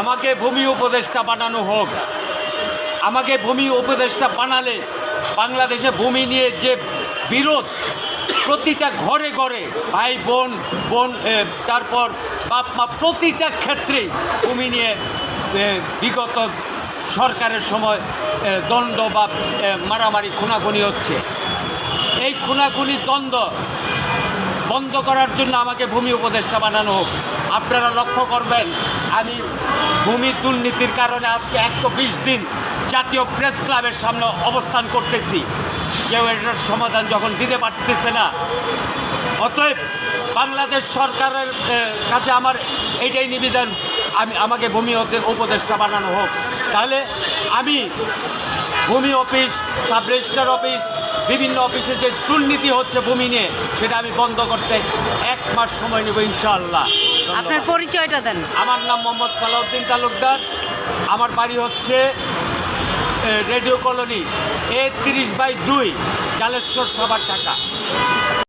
আমাকে ভূমি উপদেষ্টা বানানো হোক। আমাকে ভূমি উপদেষ্টা বানালে বাংলাদেশে ভূমি নিয়ে যে বিরোধ, প্রতিটা ঘরে ঘরে ভাই, বোন বোন তারপর বাপ, মা, প্রতিটা ক্ষেত্রেই ভূমি নিয়ে বিগত সরকারের সময় দ্বন্দ্ব বা মারামারি, খুনাখুনি হচ্ছে। এই খুনাখুনি দ্বন্দ্ব বন্ধ করার জন্য আমাকে ভূমি উপদেষ্টা বানানো হোক। আপনারা লক্ষ্য করবেন, আমি ভূমি দুর্নীতির কারণে আজকে একশো বিশ দিন জাতীয় প্রেস ক্লাবের সামনে অবস্থান করতেছি। কেউ এটার সমাধান যখন দিতে পারতেছে না, অতএব বাংলাদেশ সরকারের কাছে আমার এইটাই নিবেদন, আমি, আমাকে ভূমি উপদেষ্টা বানানো হোক। তাহলে আমি ভূমি অফিস সাব রেজিস্ট্রার অফিস বিভিন্ন অফিসে যে দুর্নীতি হচ্ছে ভূমি নিয়ে সেটা আমি বন্ধ করতে এক মাস সময় নেব ইনশাআল্লাহ। আপনার পরিচয়টা দেন। আমার নাম মোহাম্মদ সালাউদ্দিন তালুকদার। আমার বাড়ি হচ্ছে রেডিও কলোনি এ তিরিশ বাই দুই জালেশ্বর সবার টাকা